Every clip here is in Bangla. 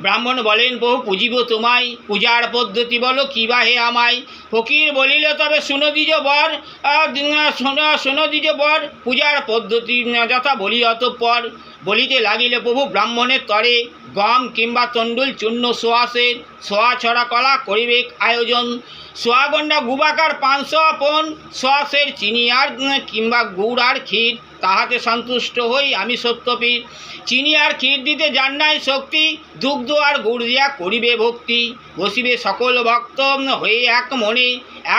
ব্রাহ্মণ বলেন, বহু পুজিব তোমায়, পূজার পদ্ধতি বলো, কী বা হে আমায়? ফকির বলিল, তবে শুনো দিজ বর শুনো দিজ বর, পূজার পদ্ধতি যথা বলি অতঃপর। বলিতে লাগিল, প্রভু ব্রাহ্মণের তরে গম কিংবা তণ্ডুল চূর্ণ সোয়াশের সোয়া ছড়া কলা, করিবেক আয়োজন। সোয়াগন্ডা গুবাকার পাঁচশো আপন, সোয়াশের চিনি আর কিংবা গুড় আর ক্ষীর, তাহাতে সন্তুষ্ট হই আমি সত্যপীর। চিনি আর ক্ষীর দিতে যান নাই শক্তি, দুগ্ধ আর গুড় দিয়া করিবে ভক্তি। বসিবে সকল ভক্ত হয়ে এক মনে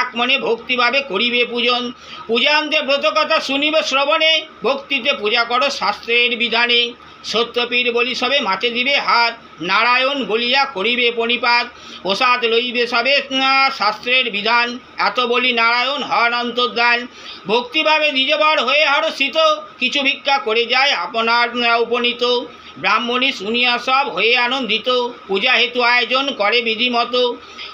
এক মনে ভক্তিভাবে করিবে পূজন। পূজান্তে ব্রত কথা শুনিবে শ্রবণে, ভক্তিতে পূজা করো শাস্ত্রের বিধানে। সত্যপীর বলি সবে মাথে দিবে হাত। নারায়ণ বলিয়া করিবে পণিপাত প্রসাদ লইবে সবে শাস্ত্রের বিধান। এত বলি নারায়ণ হর অন্তর্দান ভক্তিভাবে নিজবর হয়ে হরষিত, কিছু ভিক্ষা করে যায় আপনার উপনীত। ব্রাহ্মণী শুনিয়া সব হয়ে আনন্দিত, পূজা হেতু আয়োজন করে বিধিমতো।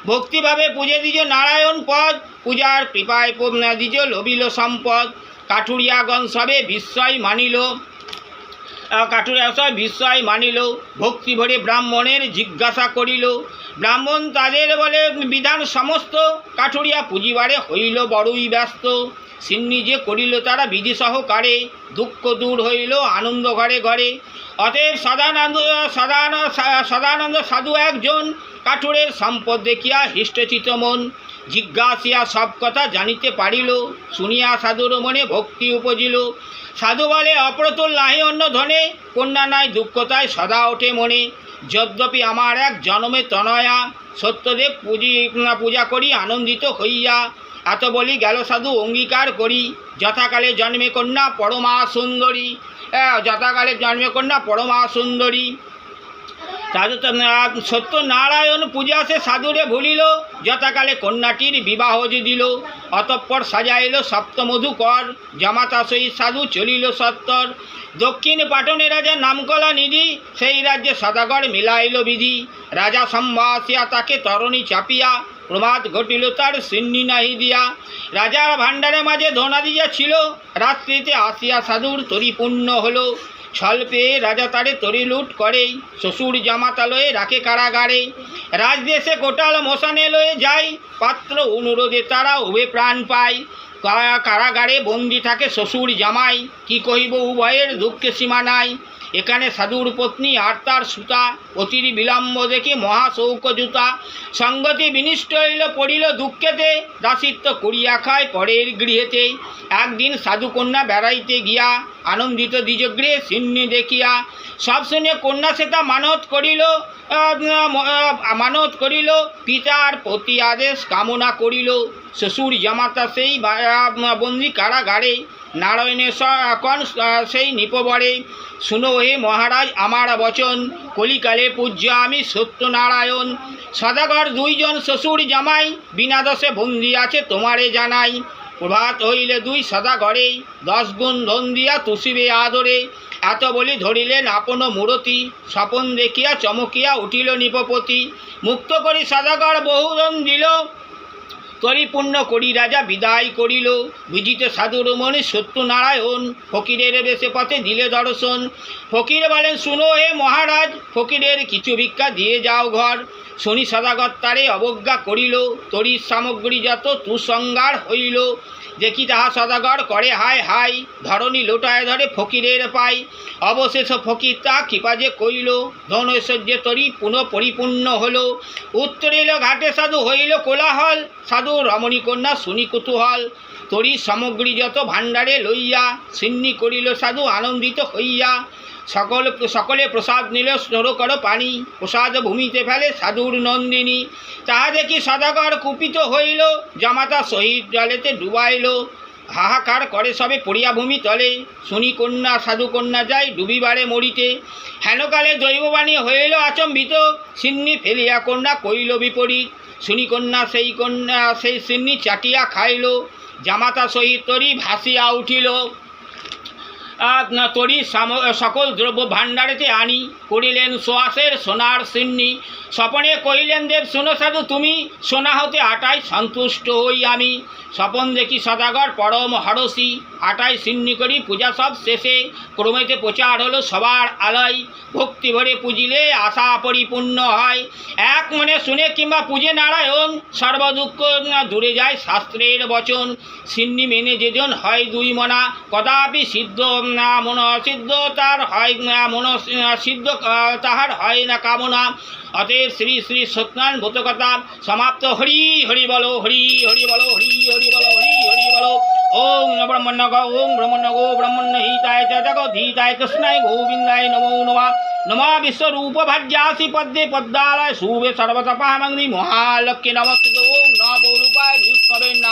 ভক্তিভাবে পূজে দিজ নারায়ণ পদ, পূজার কৃপায় দিজ লবিল সম্পদ। কাঠুরিয়াগণ সবে বিস্ময় মানিল। কাঠুরিয়া সব বিস্ময় মানিল ভক্তি ভরে ব্রাহ্মণের জিজ্ঞাসা করিল, ব্রাহ্মণ তাদের বলে, বিধান সমস্ত কাঠুরিয়া পুঁজিবারে হইল, বড়ই ব্যস্ত। সিন্নি যে করিল তারা বিধি সহকারে দুঃখ দূর হইল, আনন্দ ঘরে ঘরে। অতএব সদানন্দ, সদান, সদানন্দ সাধু একজন, কাঠুরের সম্পদ দেখিয়া হৃষ্টচিত মন। জিজ্ঞাসিয়া সব কথা জানিতে পারিল, শুনিয়া সাধুর মনে ভক্তি উপজিল। সাধু বলে, অপ্রতুল নাহি অন্য ধনে, কন্যা নাই দুঃখতায় সদা ওঠে মনে। যদ্যপি আমার এক জনমে তনয়া, সত্যদেব পুজি, পূজা করি আনন্দিত হইয়া এত বলি গেল সাধু অঙ্গীকার করি। যথাকালে জন্মে কন্যা, পরমা সুন্দরী। যথাকালে জন্মে কন্যা, পরমা সুন্দরী। সাধু তো, আহ, সত্য নারায়ণ পূজা সে সাধুরে ভুলিল যথাকালে কন্যাটির বিবাহ যে দিল। অতঃপর সাজাইল সপ্তমধুকর জামাতা সহিত সাধু চলিল সত্তর। দক্ষিণ পাটনে রাজা নামকলা নিধি সেই রাজ্যে সদাগর মিলাইল বিধি। রাজা সম্ভাসিয়া তাকে তরণী চাপিয়া প্রমাদ ঘটিল তার সিন্নি নাহি দিয়া। রাজার ভাণ্ডারে মাঝে ধনা দিয়া ছিল রাত্রিতে আসিয়া সাধুর তরিপূর্ণ হলো। ছল পেয়ে রাজা তারে তরি লুট করে শ্বশুর জামাতালয়ে রাখে কারাগারে। রাজদেশে কোটাল মশানে লয়ে যায়, পাত্র অনুরোধে তারা উভে প্রাণ পায়। কারাগারে বন্দি থাকে শ্বশুর জামাই, কি কহিব উভয়ের দুঃখে সীমা নাই। এখানে সাধুর পত্নী আর তার সুতা অতির বিলম্ব দেখে মহাশৌক জুতা সঙ্গতি বিনিষ্ট হইল পড়িল দুঃখেতে, দাসিত্ব করিয়া খায় পরের গৃহেতে। একদিন সাধুকন্যা বেড়াইতে গিয়া আনন্দিত দ্বিজগৃহে সিন্নি দেখিয়া সব শুনে কন্যা সেটা মানত করিল মানত করিল, পিতার প্রতি আদেশ কামনা করিল। শ্বশুর জামাতা সেই বন্দি কারাগারে কন আহ, সেই নিপবরে। শুনো হে মহারাজ আমার বচন কলিকালে পূজ্য আমি সত্যনারায়ণ। সদাগর দুইজন শ্বশুর জামাই বিনা দশে বন্দি আছে তোমারে জানাই। প্রভাত হইলে দুই সদাগরে দশ গুণ ধন দিয়া তুষিবে আদরে। এত বলি ধরিলেন আপন মূরতি স্বপন দেখিয়া চমকিয়া উঠিল নিপপতি। মুক্ত করি সদাগর বহুজন দিল পরিপূর্ণ করি রাজা বিদায় করিল। বিজিত সাধুর মনে সত্যনারায়ণ ফকিরের বেশে পথে দিলে দর্শন। ফকির বলেন, শুনো হে মহারাজ, ফকিরের কিছু ভিক্ষা দিয়ে যাও ঘর। শনি সদাগত তারে অবজ্ঞা করিল তরির সামগ্রী যত তুসংগার হইল। দেখি তাহা সদাগর করে, হায় হাই ধরণী লোটায় ধরে ফকিরের পাই। অবশেষ ফকির তা কৃপা যে কইল ধন ঐশ্বর্যে তরি পুনঃ পরিপূর্ণ হল। উত্তরিল ঘাটে সাধু হইল কোলাহল, সাধু রমণী কন্যা শুনি কুতূহল। তরি সামগ্রী যত ভাণ্ডারে লইয়া, সিন্নি করিল সাধু আনন্দিত হইয়া। সকল সকলে প্রসাদ নিল স্টোর কর পানি, প্রসাদ ভূমিতে ফেলে সাধুর নন্দিনী। তাহা দেখি সদাগর কুপিত হইল, জামাতা শহীদ জলেতে ডুবাইল। হাহাকার করে সবে পড়িয়া ভূমি তলে, শুনি কন্যা, সাধু কন্যা যায় ডুবিবারে মরিতে। হেনকালে দৈববাণী হইল আচম্বিত, সিন্নি ফেলিয়া কন্যা কইল বিপরীত। শুনি কন্যা সেই কন্যা, সেই সিন্নি চাটিয়া খাইল, জামাতা সহিত তরি ভাসিয়া উঠিল। তরি সকল দ্রব্য ভাণ্ডারেতে আনি। করিলেন সোয়াসের সোনার সিন্নি। স্বপনে কহিলেন, দেব, শোনো সাধু, তুমি সোনা হতে আটাই সন্তুষ্ট হই আমি। স্বপন দেখি সদাগর, পরম হরসি আটাই সিন্নি করি, পূজা সব শেষে। ক্রমেতে প্রচার হলো সবার আলাই ভক্তি ভরে পুজিলে আশা পরিপূর্ণ হয়। এক মনে শুনে কিংবা পুজে নারায়ণ, সর্বদুঃখ দূরে যায় শাস্ত্রের বচন। সিন্নি মেনে যেজন হয় দুই মনা, কদাপি সিদ্ধ মন সিদ্ধ তার হয় মন সিদ্ধ তাহার হয় না কামনা। অতএব শ্রী শ্রী সত্যনারায়ণ ভূতকথা সমাপ্ত। হরি হরি বলো, হরি হরি বলো, হরি হরি বলো, হরি হরি বলো। ওম ব্রহ্মণ্য গ ওম ব্রহ্মণ্য গো ব্রহ্মণ্য হিতায় জগধীতায় কৃষ্ণায় গোবিন্দায় নমো নমঃ। নমা বিশ্বরূপ ভাজ্যাসি পদ্মে পদ্মালয়, শুভে সর্বতপামগ্নি মহালক্ষ্মী নমস্তে ওম নবরূপায় বিষ্ণবে না